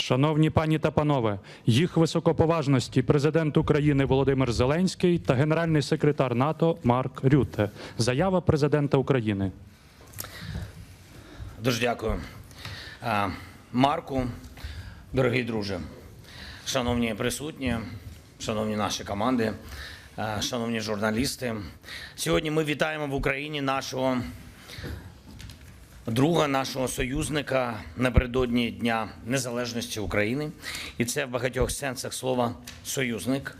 Шановні пані та панове, їх високоповажності президент України Володимир Зеленський та генеральний секретар НАТО Марк Рютте. Заява президента України. Дуже дякую. Марку, дорогий друже, шановні присутні, шановні наші команди, шановні журналісти. Сьогодні ми вітаємо в Україні нашого друга, нашого союзника напередодні Дня Незалежності України. І це в багатьох сенсах слова союзник.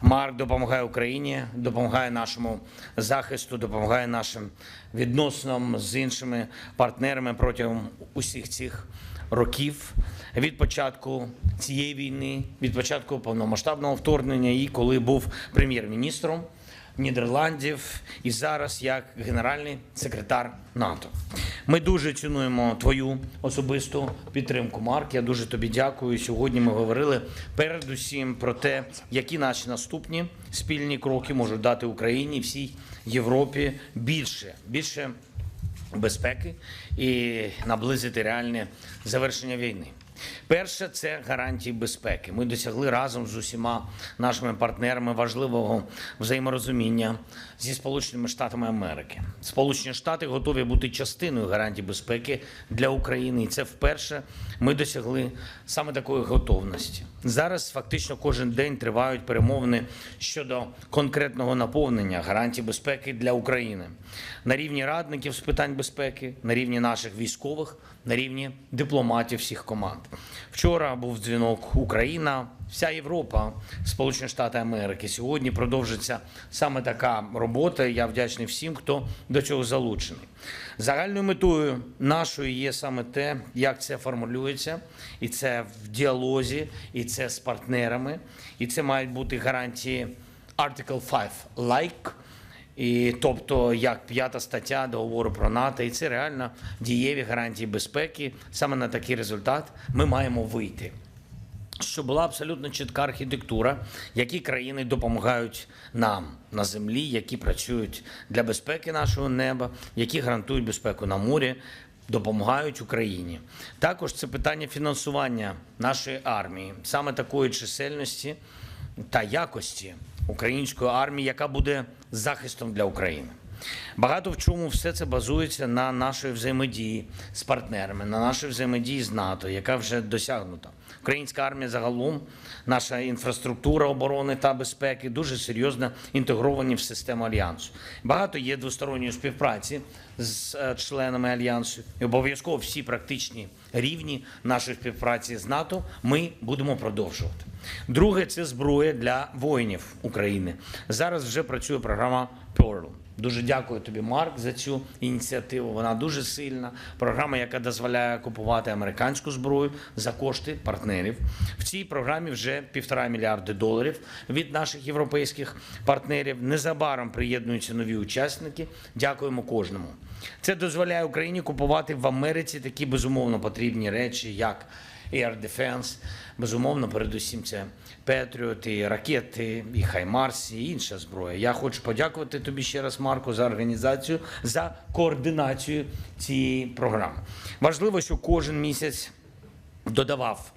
Марк допомагає Україні, допомагає нашому захисту, допомагає нашим відносинам з іншими партнерами протягом усіх цих років від початку цієї війни, від початку повномасштабного вторгнення, і коли був прем'єр-міністром Нідерландів і зараз як генеральний секретар НАТО. Ми дуже цінуємо твою особисту підтримку, Марк. Я дуже тобі дякую. Сьогодні ми говорили передусім про те, які наші наступні спільні кроки можуть дати Україні всій Європі більше, більше безпеки і наблизити реальне завершення війни. Перше це гарантії безпеки. Ми досягли разом з усіма нашими партнерами важливого взаєморозуміння зі Сполученими Штатами Америки. Сполучені Штати готові бути частиною гарантій безпеки для України, і це вперше ми досягли саме такої готовності. Зараз фактично кожен день тривають перемовини щодо конкретного наповнення гарантій безпеки для України на рівні радників з питань безпеки, на рівні наших військових, на рівні дипломатів всіх команд. Вчора був дзвінок Україна, вся Європа, Сполучені Штати Америки. Сьогодні продовжиться саме така робота. Я вдячний всім, хто до цього залучений. Загальною метою нашої є саме те, як це формулюється, і це в діалозі, і це з партнерами, і це мають бути гарантії Article 5 like. І тобто, як п'ята стаття договору про НАТО, і це реально дієві гарантії безпеки. Саме на такий результат ми маємо вийти. Щоб була абсолютно чітка архітектура, які країни допомагають нам на землі, які працюють для безпеки нашого неба, які гарантують безпеку на морі, допомагають Україні. Також це питання фінансування нашої армії, саме такої чисельності та якості української армії, яка буде захистом для України. Багато в чому все це базується на нашій взаємодії з партнерами, на нашій взаємодії з НАТО, яка вже досягнута. Українська армія загалом, наша інфраструктура оборони та безпеки дуже серйозно інтегровані в систему альянсу. Багато є двосторонньої співпраці з е, членами альянсу. І обов'язково всі практичні рівні нашої співпраці з НАТО ми будемо продовжувати. Друге це зброя для воїнів України. Зараз вже працює програма Pearl. Дуже дякую тобі, Марк, за цю ініціативу. Вона дуже сильна. Програма, яка дозволяє купувати американську зброю за кошти партнерів. В цій програмі вже півтора мільярди доларів від наших європейських партнерів. Незабаром приєднуються нові учасники. Дякуємо кожному. Це дозволяє Україні купувати в Америці такі безумовно потрібні речі, як Air Defense. Безумовно, передусім це Петріот, і ракети, і Хаймарс, і інша зброя. Я хочу подякувати тобі ще раз, Марко, за організацію, за координацію цієї програми. Важливо, що кожен місяць додавав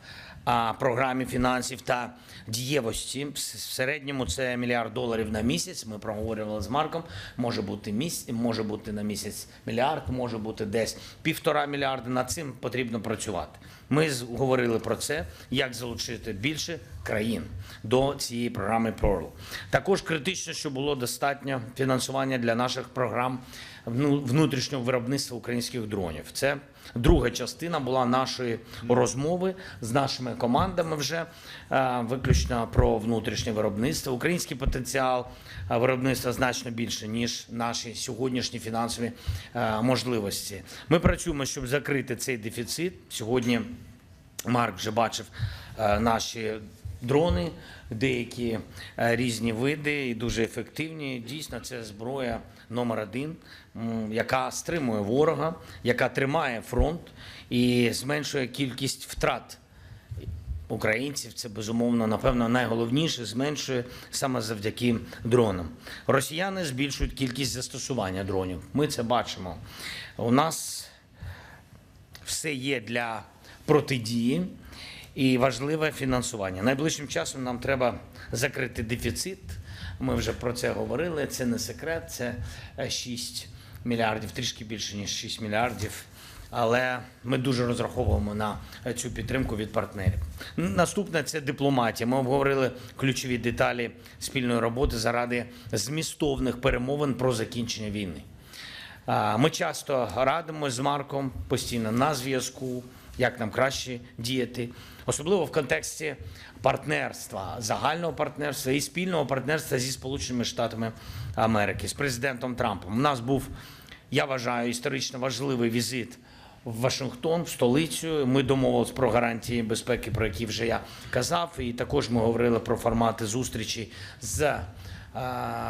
програмі фінансів та дієвості. В середньому це мільярд доларів на місяць. Ми проговорювали з Марком. Може бути місяць, може бути на місяць мільярд, може бути десь півтора мільярда. Над цим потрібно працювати. Ми говорили про це, як залучити більше країн до цієї програми PEARL. Також критично, щоб було достатньо фінансування для наших програм вну- внутрішнього виробництва українських дронів. Це друга частина була нашої розмови з нашими командами вже е, виключно про внутрішнє виробництво. Український потенціал е, виробництва значно більше ніж наші сьогоднішні фінансові е, можливості. Ми працюємо, щоб закрити цей дефіцит. Сьогодні Марк вже бачив наші дрони, деякі е, різні види і дуже ефективні. Дійсно, це зброя номер один, яка стримує ворога, яка тримає фронт і зменшує кількість втрат українців. Це безумовно, напевно, найголовніше зменшує саме завдяки дронам. Росіяни збільшують кількість застосування дронів. Ми це бачимо. У нас все є для протидії. І важливе фінансування. Найближчим часом нам треба закрити дефіцит. Ми вже про це говорили. Це не секрет, це е, 6 мільярдів, трішки більше ніж 6 мільярдів. Але ми дуже розраховуємо на е, цю підтримку від партнерів. Наступне це дипломатія. Ми обговорили ключові деталі спільної роботи заради змістовних перемовин про закінчення війни. Ми часто радимося з Марком постійно на зв'язку, як нам краще діяти, особливо в контексті партнерства, загального партнерства і спільного партнерства зі Сполученими Штатами Америки, з президентом Трампом. У нас був, я вважаю, історично важливий візит в Вашингтон, в столицю. Ми домовились про гарантії безпеки, про які вже я казав. І також ми говорили про формати зустрічі з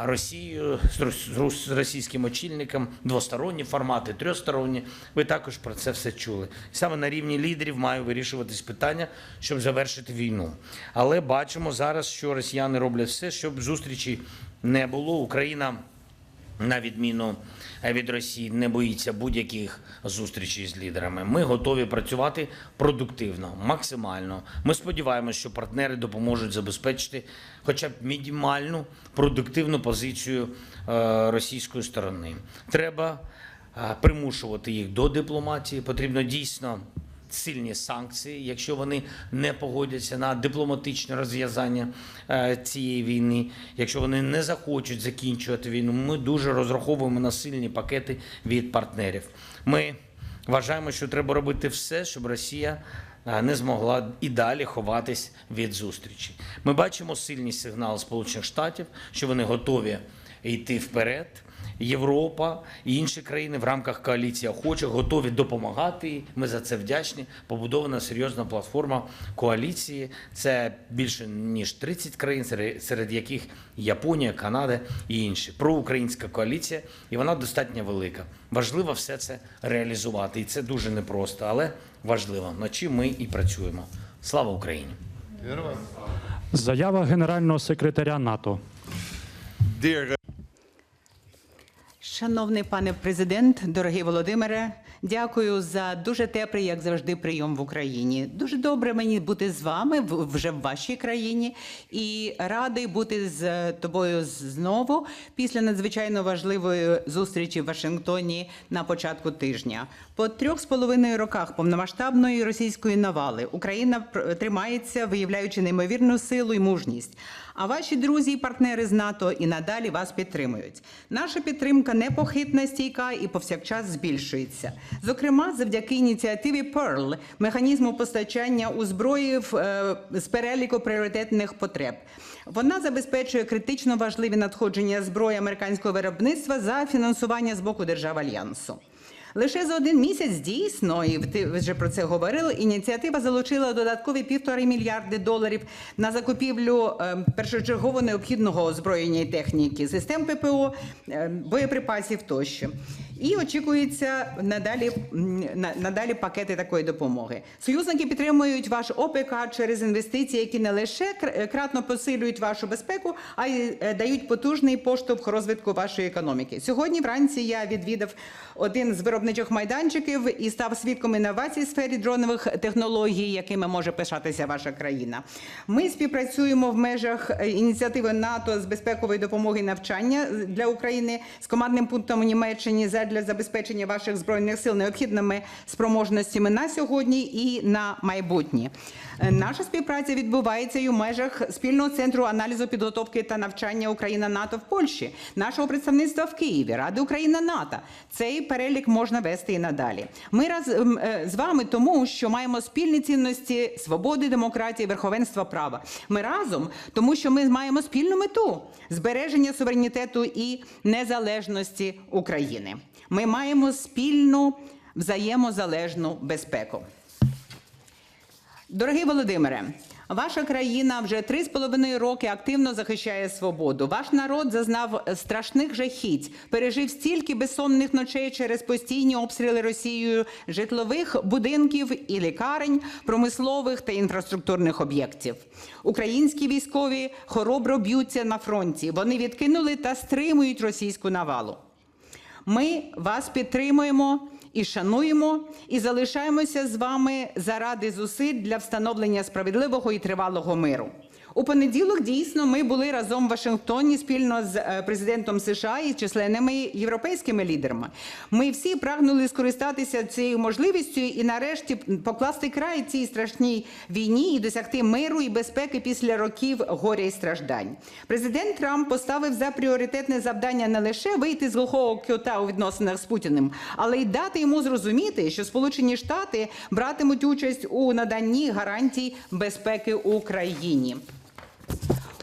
Росією, з рос- з рос- з російським очільником, двосторонні формати, трьохсторонні. Ви також про це все чули. Саме на рівні лідерів має вирішуватись питання, щоб завершити війну. Але бачимо зараз, що росіяни роблять все, щоб зустрічі не було. Україна на відміну від Росії, не боїться будь-яких зустрічей з лідерами. Ми готові працювати продуктивно, максимально. Ми сподіваємося, що партнери допоможуть забезпечити хоча б мінімальну продуктивну позицію е, російської сторони. Треба е, примушувати їх до дипломатії. Потрібно дійсно сильні санкції, якщо вони не погодяться на дипломатичне розв'язання е, цієї війни, якщо вони не захочуть закінчувати війну, ми дуже розраховуємо на сильні пакети від партнерів. Ми вважаємо, що треба робити все, щоб Росія е, не змогла і далі ховатись від зустрічі. Ми бачимо сильні сигнали Сполучених Штатів, що вони готові йти вперед. Європа і інші країни в рамках коаліції охочих готові допомагати. їй. Ми за це вдячні. Побудована серйозна платформа коаліції. Це більше ніж 30 країн, серед- яких Японія, Канада і інші. Проукраїнська коаліція, і вона достатньо велика. Важливо все це реалізувати, і це дуже непросто, але важливо. Чим ми і працюємо. Слава Україні! Заява генерального секретаря НАТО. Шановний пане президент, дорогий Володимире, дякую за дуже теплий, як завжди, прийом в Україні. Дуже добре мені бути з вами вже в вашій країні і радий бути з тобою знову після надзвичайно важливої зустрічі в Вашингтоні на початку тижня. По трьох з половиною роках повномасштабної російської навали Україна тримається, виявляючи неймовірну силу і мужність. А ваші друзі і партнери з НАТО і надалі вас підтримують. Наша підтримка непохитна, стійка і повсякчас збільшується. Зокрема, завдяки ініціативі PEARL, механізму постачання у зброї в, е, з переліку пріоритетних потреб. Вона забезпечує критично важливі надходження зброї американського виробництва за фінансування з боку держав альянсу. Лише за один місяць дійсно, і ти вже про це говорили. Ініціатива залучила додаткові півтори мільярди доларів на закупівлю е, першочергово необхідного озброєння і техніки, систем ППО, е, боєприпасів тощо. І очікується надалі, на- надалі пакети такої допомоги. Союзники підтримують ваш ОПК через інвестиції, які не лише кр- кратно посилюють вашу безпеку, а й е, дають потужний поштовх розвитку вашої економіки. Сьогодні вранці я відвідав один з виробничих майданчиків і став свідком інновацій в сфері дронових технологій, якими може пишатися ваша країна. Ми співпрацюємо в межах е, ініціативи НАТО з безпекової допомоги навчання для України з командним пунктом у Німеччині задля забезпечення ваших збройних сил необхідними спроможностями на сьогодні і на майбутнє. Е, Наша співпраця відбувається і у межах спільного центру аналізу підготовки та навчання Україна НАТО в Польщі, нашого представництва в Києві, Ради Україна НАТО. Цей перелік можна вести і надалі. Ми разом е, з вами тому, що маємо спільні цінності свободи, демократії, верховенства права. Ми разом, тому що ми маємо спільну мету збереження суверенітету і незалежності України. Ми маємо спільну взаємозалежну безпеку. Дорогий Володимире, ваша країна вже три з половиною роки активно захищає свободу. Ваш народ зазнав страшних жахіть, пережив стільки безсонних ночей через постійні обстріли Росією житлових будинків і лікарень, промислових та інфраструктурних об'єктів. Українські військові хоробро б'ються на фронті. Вони відкинули та стримують російську навалу. Ми вас підтримуємо і шануємо, і залишаємося з вами заради зусиль для встановлення справедливого і тривалого миру. У понеділок дійсно ми були разом в Вашингтоні спільно з е, президентом США і численними європейськими лідерами. Ми всі прагнули скористатися цією можливістю і нарешті покласти край цій страшній війні і досягти миру і безпеки після років горя і страждань. Президент Трамп поставив за пріоритетне завдання не лише вийти з глухого кюта у відносинах з Путіним, але й дати йому зрозуміти, що Сполучені Штати братимуть участь у наданні гарантій безпеки Україні.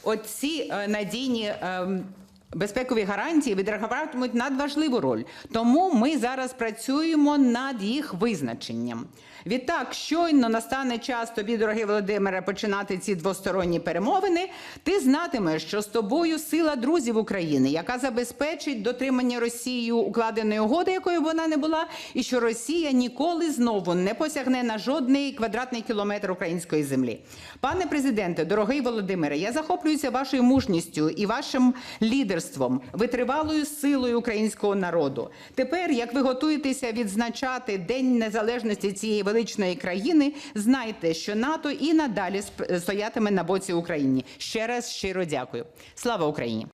Оці е, надійні ем, безпекові гарантії відіграватимуть надважливу роль. Тому ми зараз працюємо над їх визначенням. Відтак, щойно настане час тобі, дорогий Володимире, починати ці двосторонні перемовини. Ти знатимеш, що з тобою сила друзів України, яка забезпечить дотримання Росією укладеної угоди, якою вона не була, і що Росія ніколи знову не посягне на жодний квадратний кілометр української землі. Пане президенте, дорогий Володимире, я захоплююся вашою мужністю і вашим лідерством, витривалою силою українського народу. Тепер, як ви готуєтеся відзначати День незалежності цієї величної країни, знайте, що НАТО і надалі стоятиме на боці України. Ще раз щиро дякую. Слава Україні!